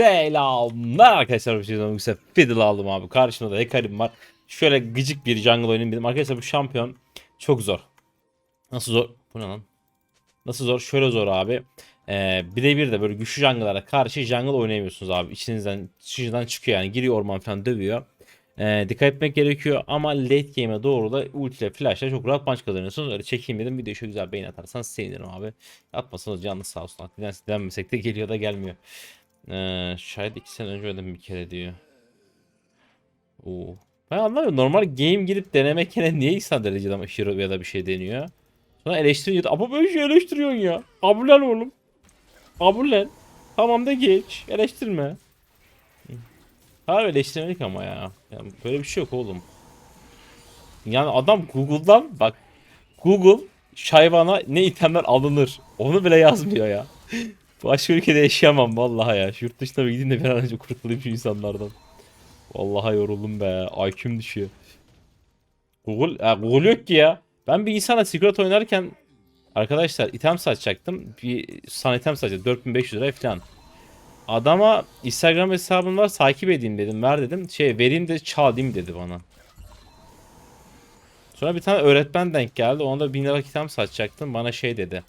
Selamlar arkadaşlar. Bir şey ise Fiddle aldım abi. Karşımda da Hekarim var. Şöyle gıcık bir jungle oynayayım dedim. Arkadaşlar bu şampiyon çok zor. Nasıl zor? Bu ne lan? Nasıl zor? Şöyle zor abi. Ee, birebir de böyle güçlü jungle'lara karşı jungle oynayamıyorsunuz abi. İçinizden, içinizden çıkıyor yani. Giriyor orman falan dövüyor. Ee, dikkat etmek gerekiyor ama late game'e doğru da ulti ile flash çok rahat punch kazanıyorsunuz. Öyle çekeyim dedim. Videoya şu güzel beğen atarsanız sevinirim abi. Atmasanız canınız sağ olsun. Dilen, dilenmesek de geliyor da gelmiyor. Ee, şayet iki sene önce ödedim bir kere diyor. Oo. Ben anlamıyorum. Normal game girip denemek yerine niye insan derecede hero ya da bir şey deniyor? Sonra eleştiriyor. Ama böyle şey eleştiriyorsun ya. Kabullen oğlum. Kabullen. Tamam da geç. Eleştirme. Harbi eleştirmelik ama ya. Yani böyle bir şey yok oğlum. Yani adam Google'dan bak Google şayvana ne itemler alınır onu bile yazmıyor ya. Başka ülkede yaşayamam vallahi ya. Yurt dışına bir gideyim de bir an önce kurtulayım şu insanlardan. Vallahi yoruldum be. IQ'm düşüyor. Google, ya Google yok ki ya. Ben bir insana Secret oynarken arkadaşlar item satacaktım. Bir sana item satacaktım. 4500 lira falan. Adama Instagram hesabım var takip edeyim dedim. Ver dedim. Şey vereyim de çalayım dedi bana. Sonra bir tane öğretmen denk geldi. Ona da 1000 lira item satacaktım. Bana şey dedi.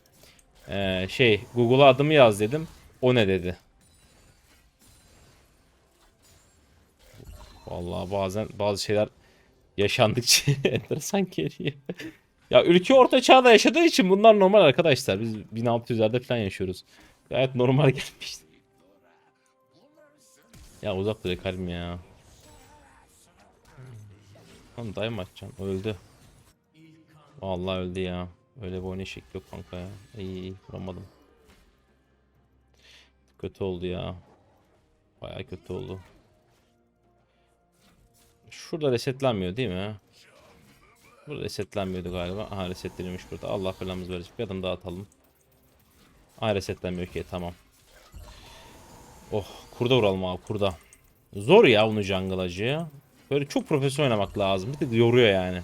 Ee, şey Google'a adımı yaz dedim. O ne dedi. Vallahi bazen bazı şeyler yaşandıkça enteresan geliyor. ya ülke orta çağda yaşadığı için bunlar normal arkadaşlar. Biz 1600'lerde falan yaşıyoruz. Gayet normal gelmiş. Ya uzak dur kalbim ya. Lan dayım açacağım. Öldü. Vallahi öldü ya. Öyle bir oynayış şekli yok kanka ya. İyi iyi vuramadım. Kötü oldu ya. Baya kötü oldu. Şurada resetlenmiyor değil mi? Burada resetlenmiyordu galiba. Aha resetleniyormuş burada. Allah belamız verecek. Bir adım daha atalım. Aha resetlenmiyor ki tamam. Oh kurda vuralım abi kurda. Zor ya bunu jungle'acı. Böyle çok profesyonel oynamak lazım. Bir de yoruyor yani.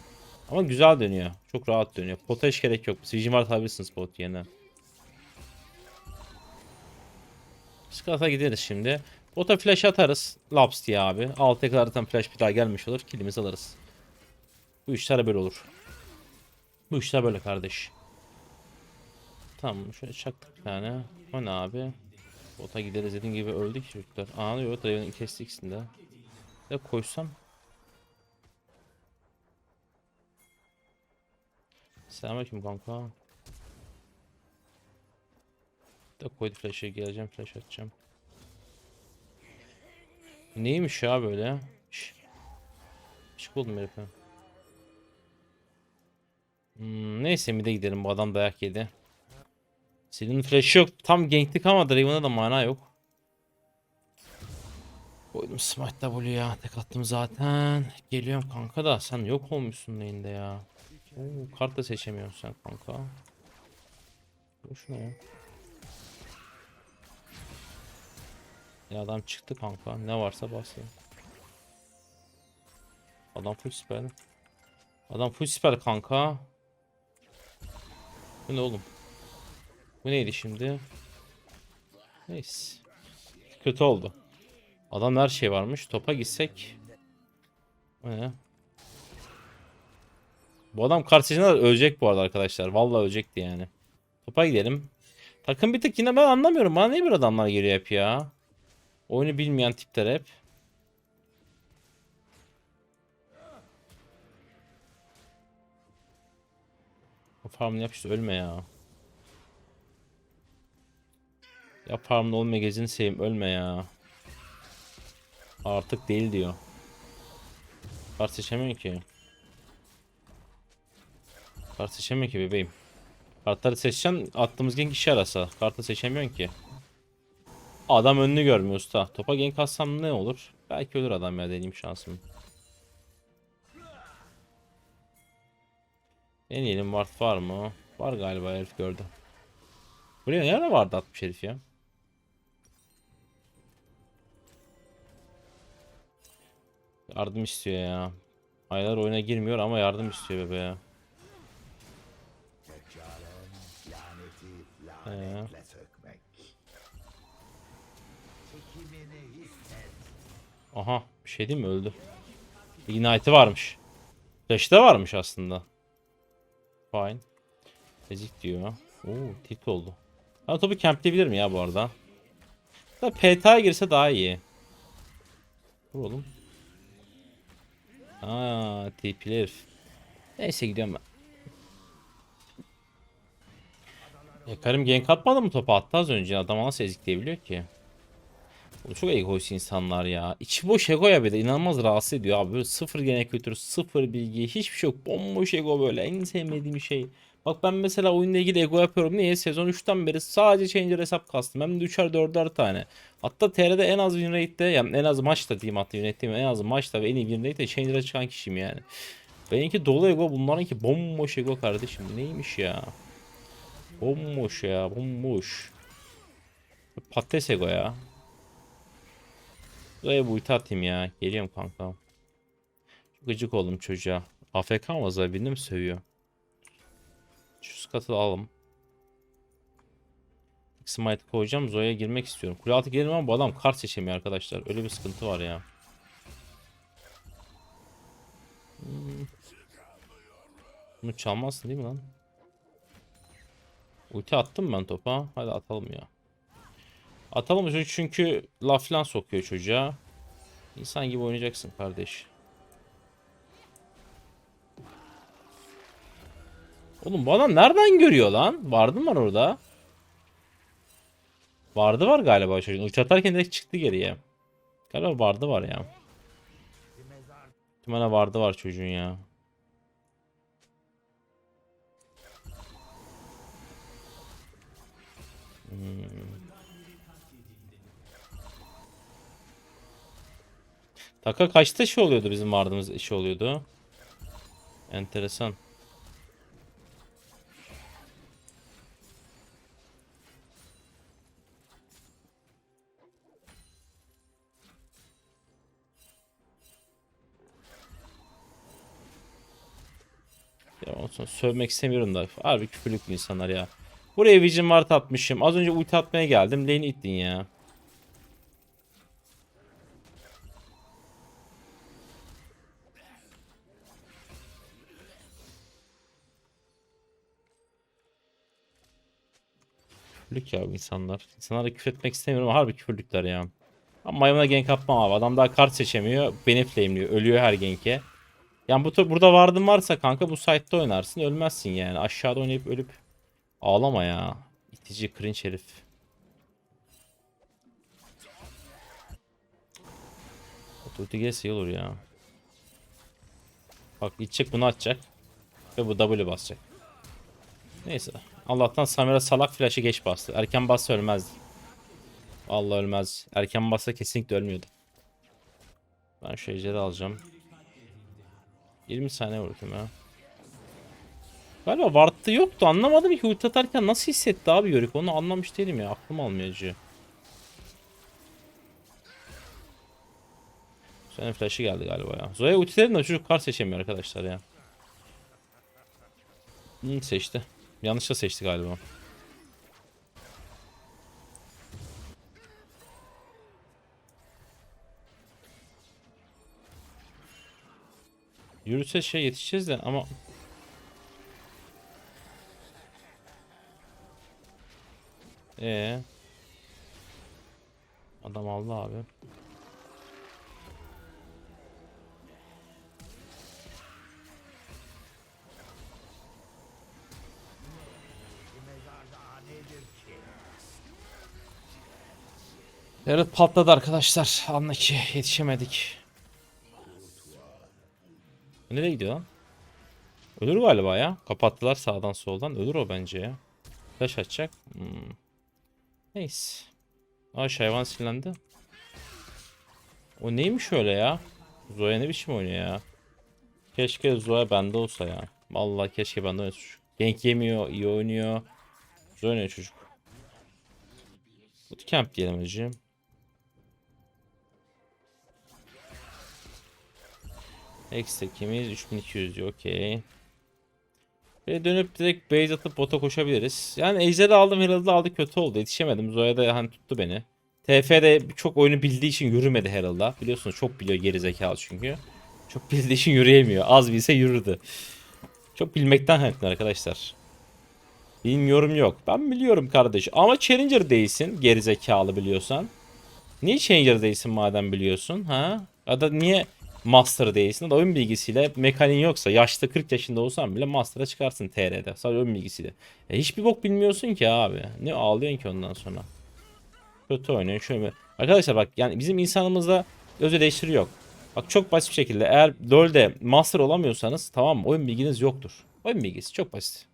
Ama güzel dönüyor. Çok rahat dönüyor. Pota hiç gerek yok. Sicim var atabilirsiniz pot yerine. Skat'a gideriz şimdi. Bota flash atarız. Laps diye abi. Altıya kadar zaten flash bir daha gelmiş olur. Kilimizi alırız. Bu işler böyle olur. Bu işler böyle kardeş. Tamam şöyle çaktık bir tane. O ne abi? Bota gideriz dediğim gibi öldük çocuklar. Aa yok Draven'ın kesti ikisini de. Ya koysam. Selamünaleyküm kanka. Da koydu flash'ı geleceğim flash atacağım. Neymiş ya böyle? Şık buldum herife. Hmm, neyse mi de gidelim bu adam dayak yedi. Senin flash yok. Tam ganklik ama Draven'a da mana yok. Koydum Smite W ya. Tek attım zaten. Geliyorum kanka da sen yok olmuşsun neyinde ya. Oo, kart da seçemiyorsun sen kanka. Boş ne ya? Ya adam çıktı kanka. Ne varsa bas. Adam full spell. Adam full spell kanka. Bu ne oğlum? Bu neydi şimdi? Neyse. Kötü oldu. Adam her şey varmış. Topa gitsek. Bu ne? Bu adam karşısında ölecek bu arada arkadaşlar. Vallahi ölecekti yani. Topa gidelim. Takım bir tık yine ben anlamıyorum. Bana niye bir adamlar geliyor hep ya? Oyunu bilmeyen tipler hep. O farmını yap işte ölme ya. Ya farmda olma gezini seveyim ölme ya. Artık değil diyor. Kart seçemiyor ki. Kart seçemiyor ki bebeğim. Kartları seçeceksin attığımız gank işe arasa. Kartı seçemiyorsun ki. Adam önünü görmüyor usta. Topa gank atsam ne olur? Belki ölür adam ya deneyeyim şansımı. Deneyelim ward var mı? Var galiba herif gördü. Buraya nerede vardı atmış herif ya? Yardım istiyor ya. Aylar oyuna girmiyor ama yardım istiyor bebeğe. Ee, Aha bir şey değil mi öldü. Ignite'i varmış. Flash'ı da varmış aslında. Fine. Ezik diyor. Oo tilt oldu. Ha topu campleyebilir mi ya bu arada? Da PTA girse daha iyi. Vur oğlum. Aa TP'li herif. Neyse gidiyorum ben. Ya Karim gank atmadı mı topa attı az önce adam nasıl ezikleyebiliyor ki? Bu çok egoist insanlar ya. İçi boş ego ya bir de inanılmaz rahatsız ediyor abi. Böyle sıfır gene kültürü, sıfır bilgi, hiçbir şey yok. Bomboş ego böyle en sevmediğim şey. Bak ben mesela oyunla ilgili ego yapıyorum. Niye? Sezon 3'ten beri sadece changer hesap kastım. Hem de 3'er 4'er tane. Hatta TR'de en az win rate'de yani en az maçta diyeyim hatta yönettiğim en az maçta ve en iyi win rate'de changer'a çıkan kişiyim yani. Benimki dolu ego bunlarınki bomboş ego kardeşim. Neymiş ya? Bomboş ya bomboş. Patates ego ya. Buraya bu ulti atayım ya. Geliyorum kanka. Gıcık oldum çocuğa. AFK mı birini mi sövüyor? Şu skatı da alalım. Smite koyacağım. Zoya girmek istiyorum. Kule altı gelirim ama bu adam kart seçemiyor arkadaşlar. Öyle bir sıkıntı var ya. Hmm. Bunu çalmazsın değil mi lan? Ulti attım ben topa. Hadi atalım ya. Atalım çünkü, çünkü laf falan sokuyor çocuğa. İnsan gibi oynayacaksın kardeş. Oğlum bu adam nereden görüyor lan? Vardı mı var orada? Vardı var galiba çocuğun. Uç atarken direkt çıktı geriye. Galiba vardı var ya. Tümene vardı var çocuğun ya. Taka kaçta şey oluyordu bizim vardığımız işi oluyordu. Enteresan. Ya sonra sövmek istemiyorum da. Harbi küfürlük insanlar ya. Buraya Vision Ward atmışım. Az önce ulti atmaya geldim. Lane ittin ya. Küfürlük ya bu insanlar. İnsanlara küfür etmek istemiyorum harbi küfürlükler ya. Ama maymun'a gank atmam abi. Adam daha kart seçemiyor. Beni flameliyor. Ölüyor her gank'e. Yani bu burada vardın varsa kanka bu site'da oynarsın. Ölmezsin yani. Aşağıda oynayıp ölüp ağlama ya. İtici cringe herif. Otorite gelse iyi olur ya. Bak gidecek bunu atacak. Ve bu W basacak. Neyse. Allah'tan Samira salak flash'ı geç bastı. Erken bassa ölmezdi. Vallahi ölmez. Erken bassa kesinlikle ölmüyordu. Ben şu ejderi alacağım. 20 saniye vurdum ya. Galiba Ward'da yoktu. Anlamadım ki ulti atarken nasıl hissetti abi Yörük. Onu anlamış değilim ya. Aklım almıyor acı. Senin flash'ı geldi galiba ya. Zoya ultilerini de çocuk kar seçemiyor arkadaşlar ya. Hmm, seçti. Yanlışla seçti galiba. Yürüse şey yetişeceğiz de ama Ee. Adam aldı abi. Evet patladı arkadaşlar. Anla ki yetişemedik. Nereye gidiyor lan? Ölür galiba ya. Kapattılar sağdan soldan. Ölür o bence ya. Flash açacak. Hmm. Neyse. Aa hayvan sinirlendi. O neymiş öyle ya? Zoya ne biçim oynuyor ya? Keşke Zoya bende olsa ya. Vallahi keşke bende olsa. Gank yemiyor, iyi oynuyor. Zoya oynuyor çocuk. Bootcamp diyelim hocam. Ekstrakimiz 3200 diyor. Okey. Ve dönüp direkt base atıp bota koşabiliriz. Yani Ejder'i aldım, Herald'ı aldı kötü oldu. Yetişemedim. Zoya da hani tuttu beni. TF'de çok oyunu bildiği için yürümedi Herald'a. Biliyorsunuz çok biliyor geri zekalı çünkü. Çok bildiği için yürüyemiyor. Az bilse yürürdü. Çok bilmekten kaynaklı arkadaşlar. Bilmiyorum yok. Ben biliyorum kardeş. Ama Challenger değilsin geri zekalı biliyorsan. Niye Challenger değilsin madem biliyorsun ha? Ya da niye Master değilsin? Da oyun bilgisiyle mekaniğin yoksa yaşta 40 yaşında olsan bile Master'a çıkarsın TR'de. Sadece oyun bilgisiyle. E hiçbir bok bilmiyorsun ki abi. Ne ağlıyorsun ki ondan sonra? Kötü oynuyorsun şöyle. Arkadaşlar bak yani bizim insanımızda öz eleştiri yok. Bak çok basit bir şekilde eğer LoL'de Master olamıyorsanız tamam? Oyun bilginiz yoktur. Oyun bilgisi çok basit.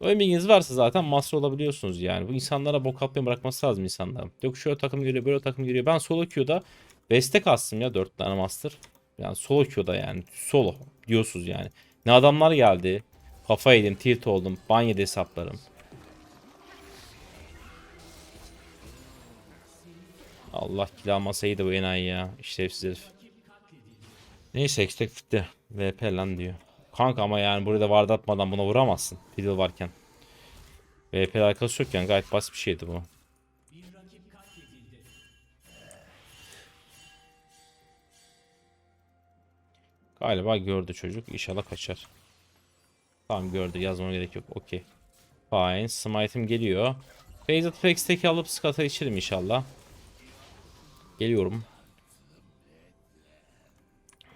Oyun bilginiz varsa zaten master olabiliyorsunuz yani. Bu insanlara bok atmayı bırakması lazım insanların. Yok şöyle takım geliyor böyle takım geliyor. Ben solo queue'da beste kastım ya 4 tane master. Yani solo queue'da yani solo diyorsunuz yani. Ne adamlar geldi. Kafa yedim, tilt oldum, ban yedi hesaplarım. Allah kill almasaydı bu enayi ya. İşlevsiz herif. Neyse ekstek fitti. VP lan diyor. Kanka ama yani burada vard atmadan buna vuramazsın. Fiddle varken. VP alakası yokken gayet basit bir şeydi bu. Galiba gördü çocuk. İnşallah kaçar. Tamam gördü. Yazmama gerek yok. Okey. Fine. Smite'im geliyor. Phase atıp Hextech'i alıp Scott'a içerim inşallah. Geliyorum.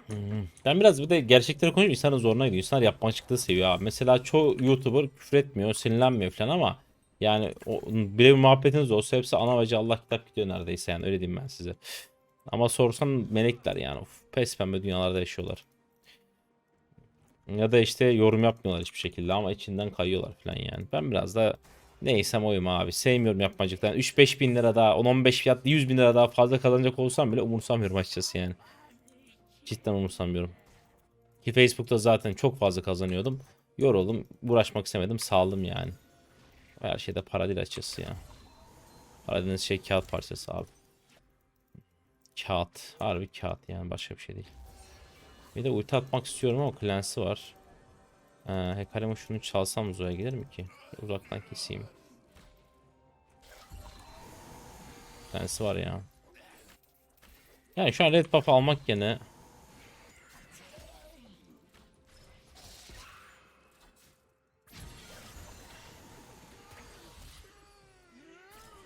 Hmm. Ben biraz bir de gerçekleri konuşuyorum. İnsanın zoruna gidiyor. İnsanlar yapmacıklığı seviyor abi. Mesela çoğu YouTuber küfür etmiyor, sinirlenmiyor falan ama yani o, bile bir muhabbetiniz olsa hepsi ana bacı Allah kitap gidiyor neredeyse yani öyle diyeyim ben size. Ama sorsan melekler yani. Of, pes pembe dünyalarda yaşıyorlar. Ya da işte yorum yapmıyorlar hiçbir şekilde ama içinden kayıyorlar falan yani. Ben biraz da neysem oyum abi. Sevmiyorum yapmacıktan. 3-5 bin lira daha 10-15 fiyatlı 100 bin lira daha fazla kazanacak olsam bile umursamıyorum açıkçası yani. Cidden umursamıyorum. Ki Facebook'ta zaten çok fazla kazanıyordum. Yoruldum. Uğraşmak istemedim. Saldım yani. Her şeyde para değil açıkçası ya. Para şey kağıt parçası abi. Kağıt. Harbi kağıt yani. Başka bir şey değil. Bir de ulti atmak istiyorum ama Clancy var. Ee, Hecarim'e şunu çalsam Zoya gelir mi ki? Uzaktan keseyim. Clancy var ya. Yani şu an red buff almak yerine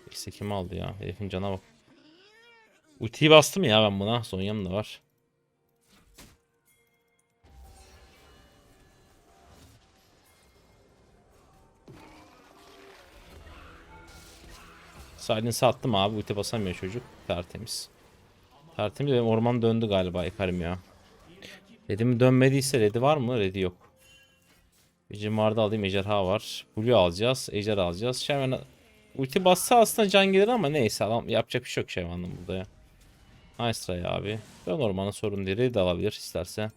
Eksi kim aldı ya? Herifin cana bak. Ultiyi bastım ya ben buna. Zonya'm da var. Silence'ı attım abi. Ulti basamıyor çocuk. Tertemiz. Tertemiz. Benim orman döndü galiba Ekarim ya. Redi mi dönmediyse Redi var mı? Redi yok. Bizim vardı alayım ejderha var. Blue alacağız. Ejder alacağız. Sherman ulti bassa aslında can gelir ama neyse adam yapacak bir şey yok Sherman'ın burada ya. Nice try abi. Ben ormanın sorun değil. Redi alabilir isterse.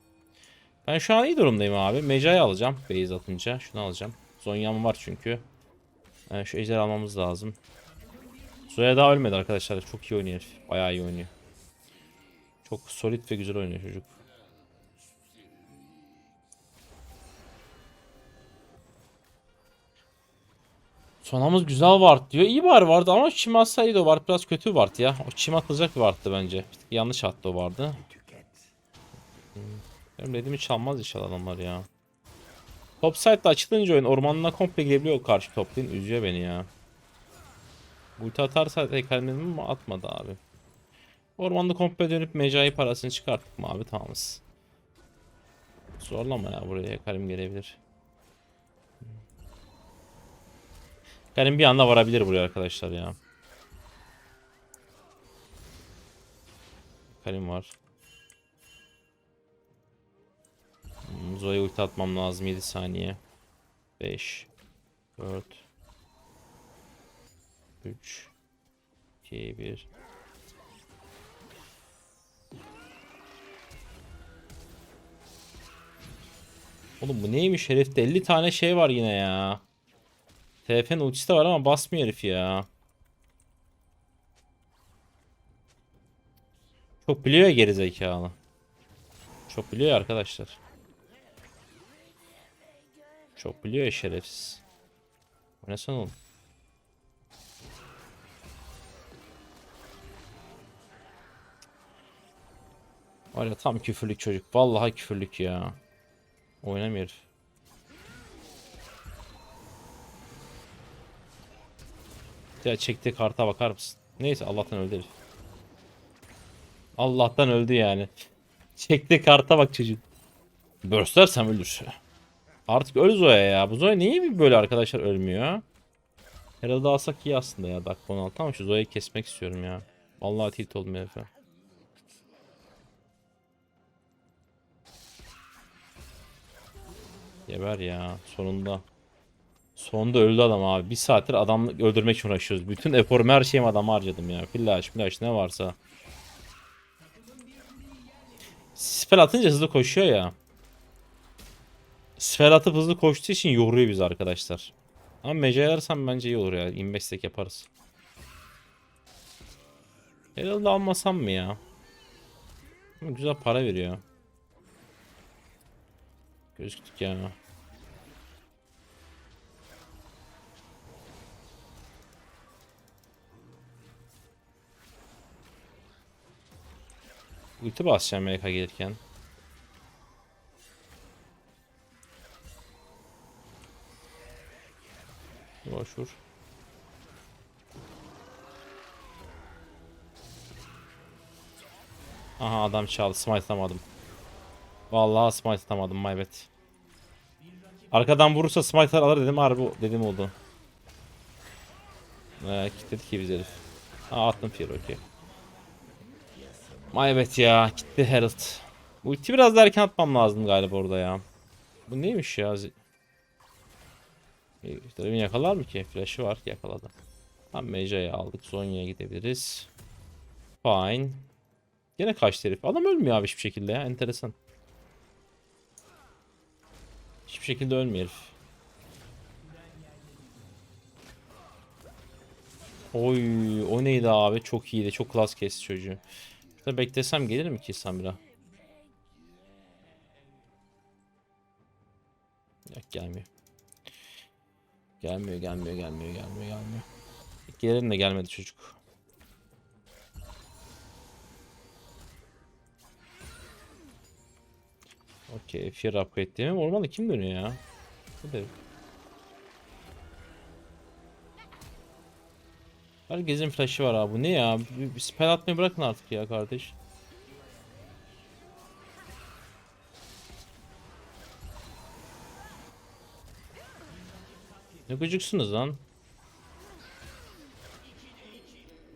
Ben şu an iyi durumdayım abi. Mecai alacağım. Base atınca. Şunu alacağım. Zonya'm var çünkü. Ee, şu ejder almamız lazım. Zoya daha ölmedi arkadaşlar. Çok iyi oynuyor. Bayağı iyi oynuyor. Çok solid ve güzel oynuyor çocuk. Sonamız güzel ward diyor. İyi var vardı ama çim atsaydı o ward biraz kötü ward ya. O çim atılacak bir ward'tı bence. Yanlış attı o ward'ı. Hmm. Benim dediğimi çalmaz inşallah adamlar ya. Top side'da açılınca oyun ormanına komple girebiliyor karşı toplayın. Üzüyor beni ya. Ulti atarsa tekrar mi atmadı abi. Ormanda komple dönüp mecai parasını çıkarttık mı abi tamamız. Zorlama ya buraya Karim gelebilir. Karim bir anda varabilir buraya arkadaşlar ya. Karim var. Zoe'ye ulti atmam lazım 7 saniye. 5 4 3 2 1 Oğlum bu neymiş herifte 50 tane şey var yine ya. TF'nin ultisi de var ama basmıyor herif ya. Çok biliyor ya gerizekalı. Çok biliyor ya arkadaşlar. Çok biliyor ya şerefsiz. Bu ne son oğlum? Var ya tam küfürlük çocuk. Vallahi küfürlük ya. Oynamıyor. Ya çektiği karta bakar mısın? Neyse Allah'tan öldü. Allah'tan öldü yani. Çektiği karta bak çocuk. Burstlersem ölür. Artık öl Zoya ya. Bu Zoya niye böyle arkadaşlar ölmüyor? Herhalde alsak iyi aslında ya dakika 16 ama şu Zoya'yı kesmek istiyorum ya. Vallahi tilt oldum herife. Geber ya sonunda. Sonunda öldü adam abi. Bir saattir adam öldürmek için uğraşıyoruz. Bütün eforumu her şeyimi adama harcadım ya. Flash flash ne varsa. Spell atınca hızlı koşuyor ya. Spell atıp hızlı koştuğu için yoruyor biz arkadaşlar. Ama mece alarsam bence iyi olur ya. 25 stack yaparız. Herhalde almasam mı ya? Güzel para veriyor. Gözüktük ya. Ulti basacağım MK gelirken. Boş vur. Aha adam çaldı. Smite atamadım. Vallahi smite atamadım my bad. Arkadan vurursa smite alır dedim harbi dedim oldu. Ee, kilitledi ki biz herif. Aa attım fear okey. My bad ya gitti Herald. Ulti biraz da erken atmam lazım galiba orada ya. Bu neymiş ya? Draven yakalar mı ki? Flash'ı var yakaladı. Tam Meja'yı aldık. Zonya'ya gidebiliriz. Fine. Yine kaçtı herif. Adam ölmüyor abi hiçbir şekilde ya. Enteresan. Hiçbir şekilde ölmüyor herif. Oy o neydi abi? Çok iyiydi. Çok klas kesti çocuğu. Şurada beklesem gelir mi ki Samira? Yok gelmiyor. Gelmiyor, gelmiyor, gelmiyor, gelmiyor, gelmiyor. Gelirin de gelmedi çocuk. Okey, fear upgrade mi? Ormanda kim dönüyor ya? Bu da Herkesin flash'ı var abi. Bu ne ya? Bir, bir spell atmayı bırakın artık ya kardeş. Ne gıcıksınız lan?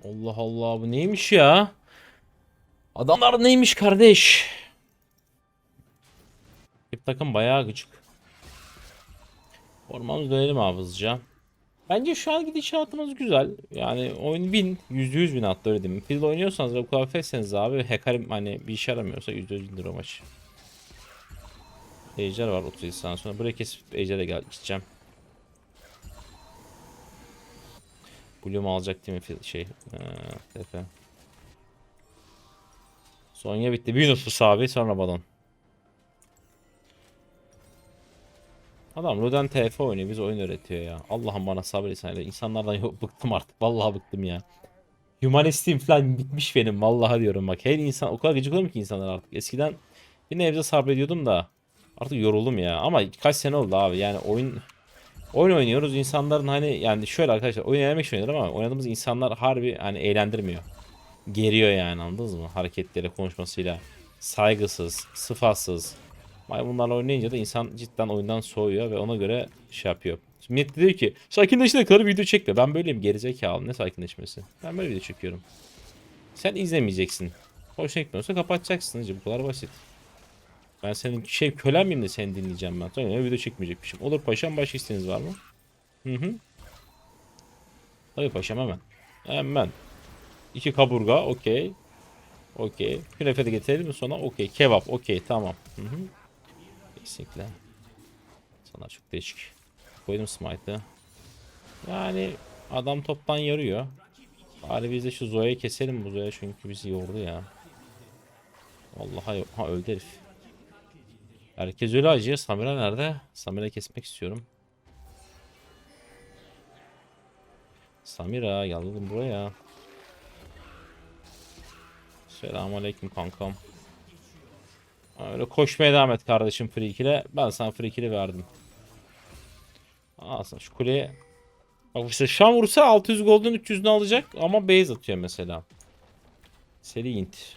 Allah Allah bu neymiş ya? Adamlar neymiş kardeş? Takım bayağı gıcık. Ormanı dönelim abi. Bence şu an gidişatımız güzel. Yani oyun win. %100 win hatta öyle diyeyim. Fiddle oynuyorsanız ve bu kadar fetseniz abi Hekarim hani bir işe yaramıyorsa %100 windir o maç. Ejder var 30 saniye sonra. Buraya kesip Ejder'e gel gideceğim. Bloom alacak değil mi şey? Ee, TF. Sonya bitti. Bir nüfus abi sonra balon. Adam Luden TF oynuyor. Biz oyun öğretiyor ya. Allah'ım bana sabır etsin. İnsanlardan yok, bıktım artık. Vallahi bıktım ya. Humanistim falan bitmiş benim. Vallahi diyorum bak. Her insan o kadar gıcık oluyorum ki insanlar artık. Eskiden bir nebze sabrediyordum da artık yoruldum ya. Ama kaç sene oldu abi. Yani oyun oyun oynuyoruz. İnsanların hani yani şöyle arkadaşlar oyun oynamak için oynuyorlar ama oynadığımız insanlar harbi hani eğlendirmiyor. Geriyor yani anladınız mı? Hareketleri, konuşmasıyla saygısız, sıfatsız. Maymunlarla oynayınca da insan cidden oyundan soğuyor ve ona göre şey yapıyor. Millet diyor ki sakinleşene kadar video çekme. Ben böyleyim gerizekalı ne sakinleşmesi. Ben böyle video çekiyorum. Sen izlemeyeceksin. Hoşuna gitmiyorsa kapatacaksın. hacı, Bu kadar basit. Ben senin şey kölen miyim de seni dinleyeceğim ben. Sonra video çekmeyecekmişim. Olur paşam başka isteğiniz var mı? Hı hı. Tabii paşam hemen. Hemen. İki kaburga okey. Okey. Künefe de getirelim sonra? Okey. Kebap okey tamam. Hı hı. Kesinlikle. Sana çok değişik. Koydum smite'ı. Yani adam toptan yarıyor. Bari biz de şu Zoya'yı keselim bu Zoya çünkü bizi yordu ya. Vallahi. Ha öldü herif. Herkes öyle acıyor. Samira nerede? Samira kesmek istiyorum. Samira geldim buraya. Selamünaleyküm kankam. Öyle koşmaya devam et kardeşim free kill'e. Ben sana free kill'i verdim. Aslında şu kuleye Bak işte şu an vursa 600 golden 300'ünü alacak ama base atıyor mesela. Seri int.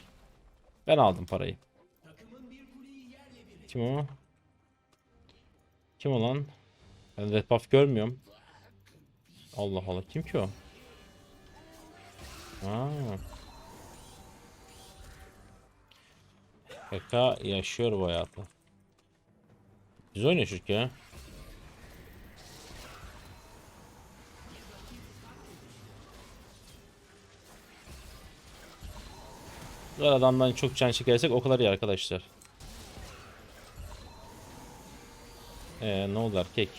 Ben aldım parayı. Kim o? Kim o lan? Ben red buff görmüyorum. Allah Allah kim ki o? Aa. Kaka yaşıyor bu hayatı. Biz oynuyor çocuk ya. Kadar adamdan çok can çekersek o kadar iyi arkadaşlar. Ee, ne oldu erkek?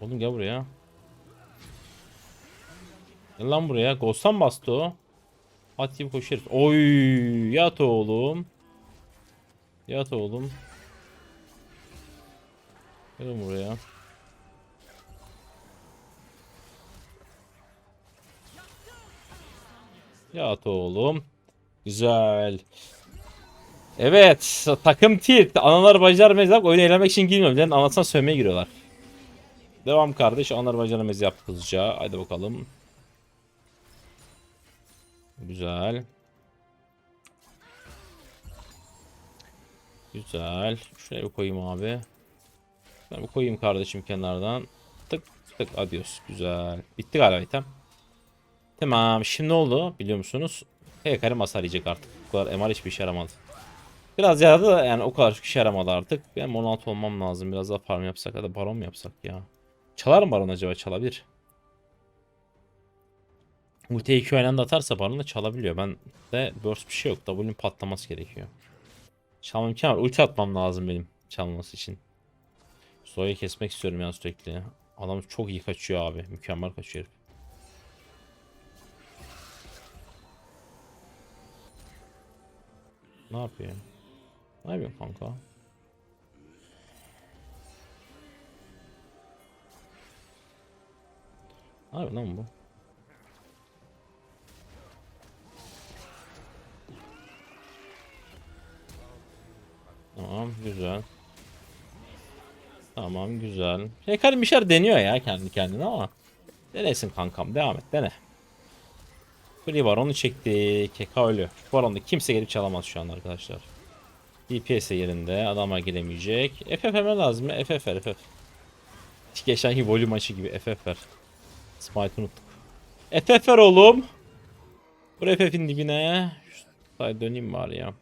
Oğlum gel buraya. Gel lan buraya. Ghost'tan bastı o. At gibi koşuyor. Oy yat oğlum. Yat oğlum. Gelin buraya. Yat oğlum. Güzel. Evet. Takım tilt. Analar bacılar mezap oyunu eğlenmek için girmiyor. Bilen anlatsana sövmeye giriyorlar. Devam kardeş. Analar bacılar mez yap hızlıca. Haydi bakalım. Güzel. Güzel. Şuraya bir koyayım abi. Ben bir koyayım kardeşim kenardan. Tık tık adios. Güzel. Bitti galiba item. Tamam. Şimdi ne oldu biliyor musunuz? Heykalim hasar yiyecek artık. Bu kadar MR hiçbir işe yaramadı. Biraz yaradı da yani o kadar çok işe yaramadı artık. Benim 16 olmam lazım. Biraz daha farm yapsak ya da baron mu yapsak ya? Çalar mı baron acaba? Çalabilir. Ulti 2 aynı anda atarsa baron da çalabiliyor. Ben de burst bir şey yok. W'nin patlaması gerekiyor. Çalma imkanı var. Ulti atmam lazım benim çalması için. Zoe'yi kesmek istiyorum ya sürekli. Adam çok iyi kaçıyor abi. Mükemmel kaçıyor herif. Ne yapıyor? Ne yapıyor kanka? Ne yapıyor lan bu? Tamam güzel. Tamam güzel. Hekarim bir şeyler deniyor ya kendi kendine ama. Denesin kankam devam et dene. Free Baron'u çekti. Keka ölü. Şu Baron'da kimse gelip çalamaz şu an arkadaşlar. DPS yerinde. Adama giremeyecek. FF hemen lazım. FF ver FF. Geçenki volüm maçı gibi FF ver. Smite unuttuk. FF ver oğlum. Vur FF'in dibine. Şu döneyim bari ya.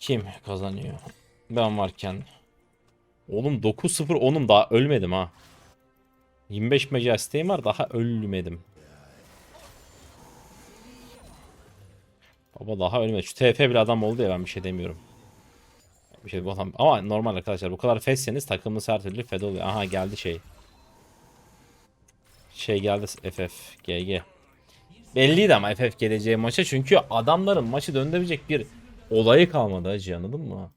Kim kazanıyor? Ben varken. Oğlum 9-0 onum daha ölmedim ha. 25 majesteğim var daha ölmedim. Baba daha ölmedi. Şu TF bir adam oldu ya ben bir şey demiyorum. Bir şey bu adam ama normal arkadaşlar bu kadar fesseniz takımınız her türlü fed oluyor. Aha geldi şey. Şey geldi FF GG. Belliydi ama FF geleceği maça çünkü adamların maçı döndürecek bir olayı kalmadı hacı anladın mı?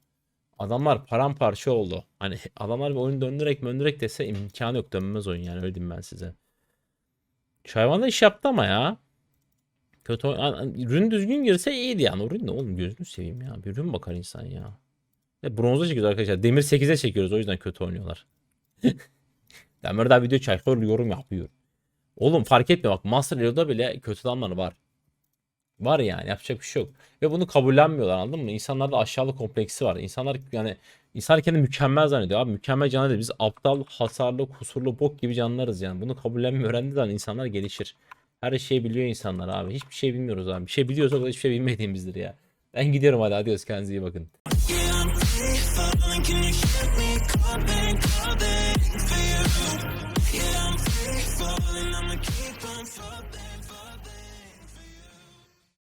Adamlar paramparça oldu. Hani adamlar bir oyun döndürek möndürek dese imkanı yok dönmez oyun yani öyle diyeyim ben size. Da iş yaptı ama ya. Kötü yani ürün düzgün girse iyiydi yani. O ürün ne oğlum gözünü seveyim ya. Bir ürün bakar insan ya. Ve bronza çekiyoruz arkadaşlar. Demir 8'e çekiyoruz o yüzden kötü oynuyorlar. Demir daha video çekiyor yorum yapıyor. Oğlum fark etmiyor bak Master Hero'da bile kötü adamlar var. Var yani yapacak bir şey yok. Ve bunu kabullenmiyorlar anladın mı? İnsanlarda aşağılık kompleksi var. İnsanlar yani insan kendini mükemmel zannediyor abi. Mükemmel canlı değil. Biz aptal, hasarlı, kusurlu, bok gibi canlılarız yani. Bunu kabullenmiyor öğrendiği zaman insanlar gelişir. Her şeyi biliyor insanlar abi. Hiçbir şey bilmiyoruz abi. Bir şey biliyorsak da hiçbir şey bilmediğimizdir ya. Ben gidiyorum hadi adios kendinize iyi bakın.